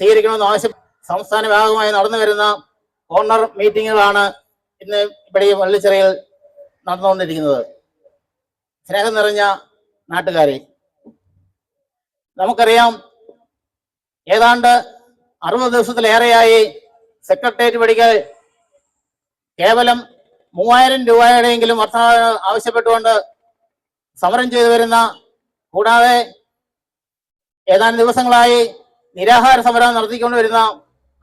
സ്വീകരിക്കണമെന്ന് ആവശ്യം സംസ്ഥാന ഭാഗമായി നടന്നു വരുന്ന ഓണർ മീറ്റിങ്ങുകളാണ് ഇന്ന് ഇവിടെ വള്ളിച്ചിറയിൽ നടന്നുകൊണ്ടിരിക്കുന്നത്. സ്നേഹം നിറഞ്ഞ നാട്ടുകാരെ നമുക്കറിയാം ഏതാണ്ട് അറുപത് ദിവസത്തിലേറെയായി സെക്രട്ടേറിയറ്റ് പടികൾ കേവലം മൂവായിരം രൂപയുടെയെങ്കിലും വർധന ആവശ്യപ്പെട്ടുകൊണ്ട് സമരം ചെയ്തു വരുന്ന കൂടാതെ ഏതാനും ദിവസങ്ങളായി നിരാഹാര സമരം നടത്തിക്കൊണ്ട് വരുന്ന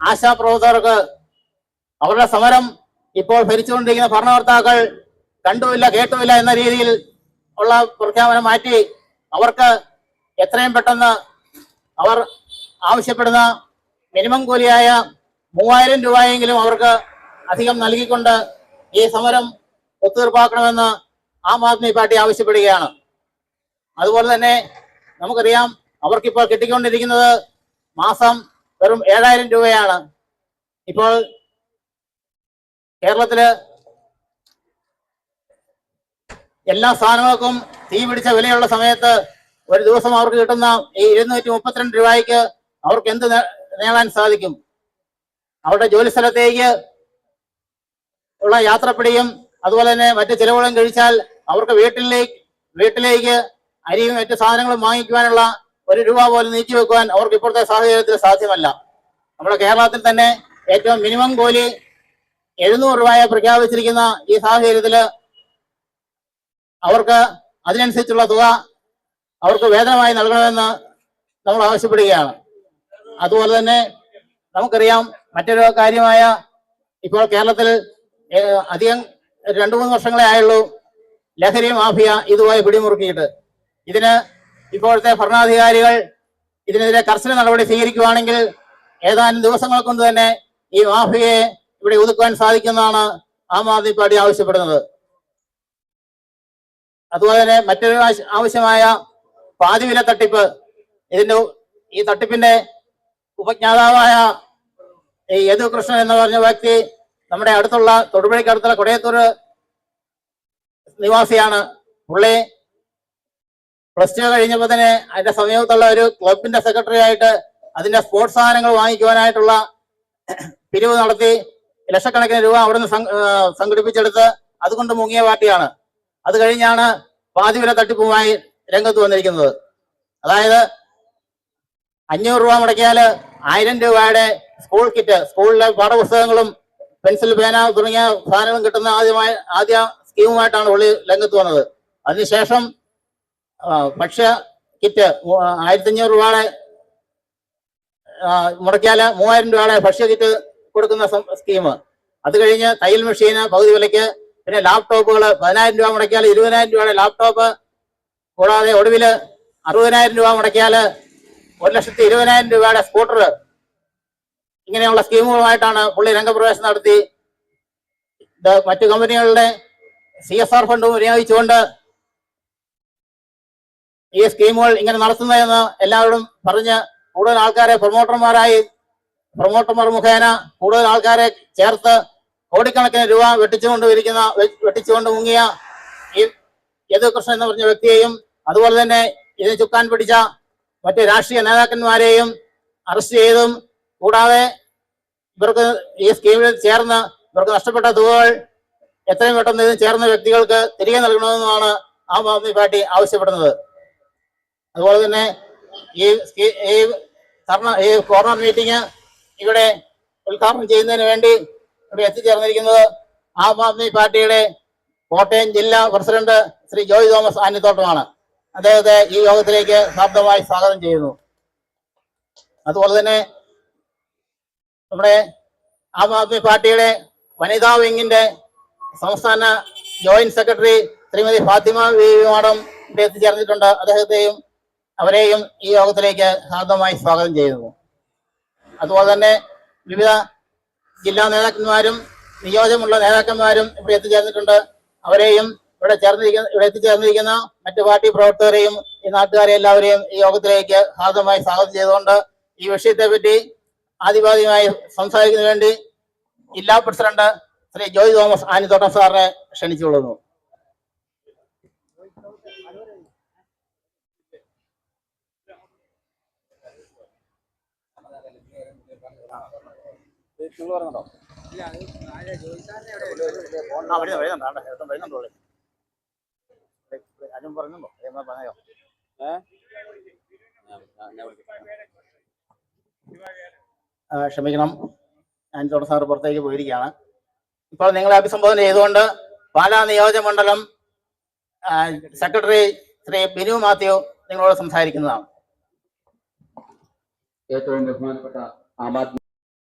ആശാപ്രവർത്തകർക്ക് അവരുടെ സമരം ഇപ്പോൾ ഭരിച്ചുകൊണ്ടിരിക്കുന്ന ഭരണകർത്താക്കൾ കണ്ടുമില്ല കേട്ടുമില്ല എന്ന രീതിയിൽ ഉള്ള പ്രഖ്യാപനം മാറ്റി അവർക്ക് എത്രയും പെട്ടെന്ന് അവർ ആവശ്യപ്പെടുന്ന മിനിമം കൂലിയായ മൂവായിരം രൂപയെങ്കിലും അവർക്ക് അധികം നൽകിക്കൊണ്ട് ഈ സമരം ഒത്തുതീർപ്പാക്കണമെന്ന് ആം ആദ്മി പാർട്ടി ആവശ്യപ്പെടുകയാണ്. അതുപോലെ തന്നെ നമുക്കറിയാം അവർക്കിപ്പോൾ കിട്ടിക്കൊണ്ടിരിക്കുന്നത് മാസം വെറും ഏഴായിരം രൂപയാണ്. ഇപ്പോൾ കേരളത്തിൽ എല്ലാ സാധനങ്ങൾക്കും തീ പിടിച്ച വിലയുള്ള സമയത്ത് ഒരു ദിവസം അവർക്ക് കിട്ടുന്ന ഈ ഇരുന്നൂറ്റി മുപ്പത്തിരണ്ട് രൂപയ്ക്ക് അവർക്ക് എന്ത് നേടാൻ സാധിക്കും? അവരുടെ ജോലി സ്ഥലത്തേക്ക് ഉള്ള യാത്രപ്പിടിയും അതുപോലെ തന്നെ മറ്റ് ചിലവുകളും കഴിച്ചാൽ അവർക്ക് വീട്ടിലേക്ക് വീട്ടിലേക്ക് അരിയും മറ്റ് സാധനങ്ങളും വാങ്ങിക്കുവാനുള്ള ഒരു രൂപ പോലും നീക്കി വെക്കുവാൻ അവർക്ക് ഇപ്പോഴത്തെ സാഹചര്യത്തിൽ സാധ്യമല്ല. നമ്മുടെ കേരളത്തിൽ തന്നെ ഏറ്റവും മിനിമം കൂലി എഴുന്നൂറ് രൂപയെ പ്രഖ്യാപിച്ചിരിക്കുന്ന ഈ സാഹചര്യത്തിൽ അവർക്ക് അതിനനുസരിച്ചുള്ള തുക അവർക്ക് വേതനമായി നൽകണമെന്ന് നമ്മൾ ആവശ്യപ്പെടുകയാണ്. അതുപോലെ തന്നെ നമുക്കറിയാം മറ്റൊരു കാര്യമായ ഇപ്പോൾ കേരളത്തിൽ അധികം രണ്ടു മൂന്ന് വർഷങ്ങളെ ആയുള്ളൂ ലഹരി മാഫിയ ഇതുമായി പിടിമുറുക്കിയിട്ട്. ഇതിന് ഇപ്പോഴത്തെ ഭരണാധികാരികൾ ഇതിനെതിരെ കർശന നടപടി സ്വീകരിക്കുകയാണെങ്കിൽ ഏതാനും ദിവസങ്ങൾ കൊണ്ട് തന്നെ ഈ മാഫിയയെ ഇവിടെ ഒതുക്കുവാൻ സാധിക്കുന്നതാണ് ആം ആദ്മി പാർട്ടി ആവശ്യപ്പെടുന്നത്. അതുപോലെ തന്നെ മറ്റൊരു ആവശ്യമായ പാതിവില തട്ടിപ്പ്. ഇതിന്റെ ഈ തട്ടിപ്പിന്റെ ഉപജ്ഞാതാവായ ഈ യദു കൃഷ്ണൻ എന്ന് പറഞ്ഞ വ്യക്തി നമ്മുടെ അടുത്തുള്ള തൊടുപുഴയ്ക്ക് അടുത്തുള്ള കൊടയത്തൂർ നിവാസിയാണ്. പുള്ളി പ്ലസ് ടു കഴിഞ്ഞപ്പോൾ തന്നെ അതിന്റെ സമീപത്തുള്ള ഒരു ക്ലബിന്റെ സെക്രട്ടറി ആയിട്ട് അതിന്റെ സ്പോർട്സ് സാധനങ്ങൾ വാങ്ങിക്കുവാനായിട്ടുള്ള പിരിവ് നടത്തി ലക്ഷക്കണക്കിന് രൂപ അവിടുന്ന് സംഘടിപ്പിച്ചെടുത്ത് അതുകൊണ്ട് മുങ്ങിയ പാർട്ടിയാണ്. അത് കഴിഞ്ഞാണ് പാതിവില തട്ടിപ്പുമായി രംഗത്ത് വന്നിരിക്കുന്നത്. അതായത് അഞ്ഞൂറ് രൂപ മുടക്കിയാൽ ആയിരം രൂപയുടെ സ്കൂൾ കിറ്റ് സ്കൂളിലെ പാഠപുസ്തകങ്ങളും പെൻസിൽ പേന തുടങ്ങിയ സാധനങ്ങളും കിട്ടുന്ന ആദ്യമായി ആദ്യ സ്കീമുമായിട്ടാണ് പുള്ളി രംഗത്ത് വന്നത്. അതിനുശേഷം ഭക്ഷ്യ കിറ്റ് ആയിരത്തി അഞ്ഞൂറ് രൂപയുടെ മുടക്കിയാൽ മൂവായിരം രൂപയുടെ ഭക്ഷ്യ കിറ്റ് കൊടുക്കുന്ന സ്കീം അത് കഴിഞ്ഞ് തയ്യൽ മെഷീന് പകുതി വിലയ്ക്ക് പിന്നെ ലാപ്ടോപ്പുകൾ പതിനായിരം രൂപ മുടക്കിയാൽ ഇരുപതിനായിരം രൂപയുടെ ലാപ്ടോപ്പ് കൂടാതെ ഒടുവിൽ അറുപതിനായിരം രൂപ മുടക്കിയാൽ ഒരു ലക്ഷത്തി ഇരുപതിനായിരം രൂപയുടെ സ്കൂട്ടർ ഇങ്ങനെയുള്ള സ്കീമുകളുമായിട്ടാണ് പുള്ളി രംഗപ്രവേശം നടത്തി. മറ്റു കമ്പനികളുടെ സി എസ് ആർ ഫണ്ട് വിനിയോഗിച്ചുകൊണ്ട് ഈ സ്കീമുകൾ ഇങ്ങനെ നടത്തുന്നതെന്ന് എല്ലാവരും പറഞ്ഞ് കൂടുതൽ ആൾക്കാരെ പ്രൊമോട്ടർമാരായി പ്രൊമോട്ടർമാർ മുഖേന കൂടുതൽ ആൾക്കാരെ ചേർത്ത് കോടിക്കണക്കിന് രൂപ വെട്ടിച്ചുകൊണ്ട് ഇരിക്കുന്ന വെട്ടിച്ചുകൊണ്ട് മുങ്ങിയ ഈ യദുകൃഷ്ണൻ എന്ന് പറഞ്ഞ വ്യക്തിയെയും അതുപോലെ തന്നെ ഇതിന് ചുക്കാൻ പിടിച്ച മറ്റ് രാഷ്ട്രീയ നേതാക്കന്മാരെയും അറസ്റ്റ് ചെയ്തും കൂടാതെ ഇവർക്ക് ഈ സ്കീമിൽ ചേർന്ന് ഇവർക്ക് നഷ്ടപ്പെട്ട തുകകൾ എത്രയും പെട്ടെന്ന് ചേർന്ന വ്യക്തികൾക്ക് തിരികെ നൽകണമെന്നാണ് ആം ആദ്മി പാർട്ടി ആവശ്യപ്പെടുന്നത്. അതുപോലെ തന്നെ ഈ ഈ ഈ കോർണർ മീറ്റിംഗ് ഇവിടെ ഉദ്ഘാടനം ചെയ്യുന്നതിന് വേണ്ടി ഇവിടെ എത്തിച്ചേർന്നിരിക്കുന്നത് ആം ആദ്മി പാർട്ടിയുടെ കോട്ടയം ജില്ലാ പ്രസിഡന്റ് ശ്രീ ജോയ് തോമസ് ആനിത്തോട്ടമാണ് അദ്ദേഹത്തെ ഈ യോഗത്തിലേക്ക് ശാബ്ദമായി സ്വാഗതം ചെയ്യുന്നു. അതുപോലെ തന്നെ നമ്മുടെ ആം ആദ്മി പാർട്ടിയുടെ വനിതാ വിങ്ങിന്റെ സംസ്ഥാന joint secretary Shrimati Fathima V madam ഇവിടെ എത്തിച്ചേർന്നിട്ടുണ്ട്. അദ്ദേഹത്തെയും അവരെയും ഈ യോഗത്തിലേക്ക് ഹാർദമായി സ്വാഗതം ചെയ്യുന്നു. അതുപോലെ തന്നെ വിവിധ ജില്ലാ നേതാക്കന്മാരും നിയോജകമുള്ള നേതാക്കന്മാരും ഇവിടെ എത്തിച്ചേർന്നിട്ടുണ്ട്. അവരെയും ഇവിടെ ചേർന്നിരിക്കുന്ന ഇവിടെ എത്തിച്ചേർന്നിരിക്കുന്ന മറ്റു പാർട്ടി പ്രവർത്തകരെയും ഈ നാട്ടുകാരെ എല്ലാവരെയും ഈ യോഗത്തിലേക്ക് ഹാർദമായി സ്വാഗതം ചെയ്തുകൊണ്ട് ഈ വിഷയത്തെ പറ്റി ആദിവാദിയുമായി സംസാരിക്കുന്നതിന് വേണ്ടി ജില്ലാ പ്രസിഡന്റ് ശ്രീ ജോയ് തോമസ് ആനിത്തോട്ടം സാറിനെ ക്ഷണിച്ചുകൊള്ളുന്നു. നിങ്ങൾ പറഞ്ഞോ ആ വരുന്നു വരുന്നുണ്ട് ഏട്ടൻ വരുന്നുണ്ടോ? ആരും പറഞ്ഞുണ്ടോ എന്നാ പറഞ്ഞോ ആ, ക്ഷമിക്കണം ഞാൻ ചോട സാറ് പുറത്തേക്ക് പോയിരിക്കുകയാണ് ഇപ്പോൾ നിങ്ങളെ അഭിസംബോധന ചെയ്തുകൊണ്ട് പാലാ നിയോജകമണ്ഡലം സെക്രട്ടറി ശ്രീ ബിനു മാത്യു നിങ്ങളോട് സംസാരിക്കുന്നതാണ് ഏറ്റവും ബഹുമാനപ്പെട്ട ആം ആദ്മി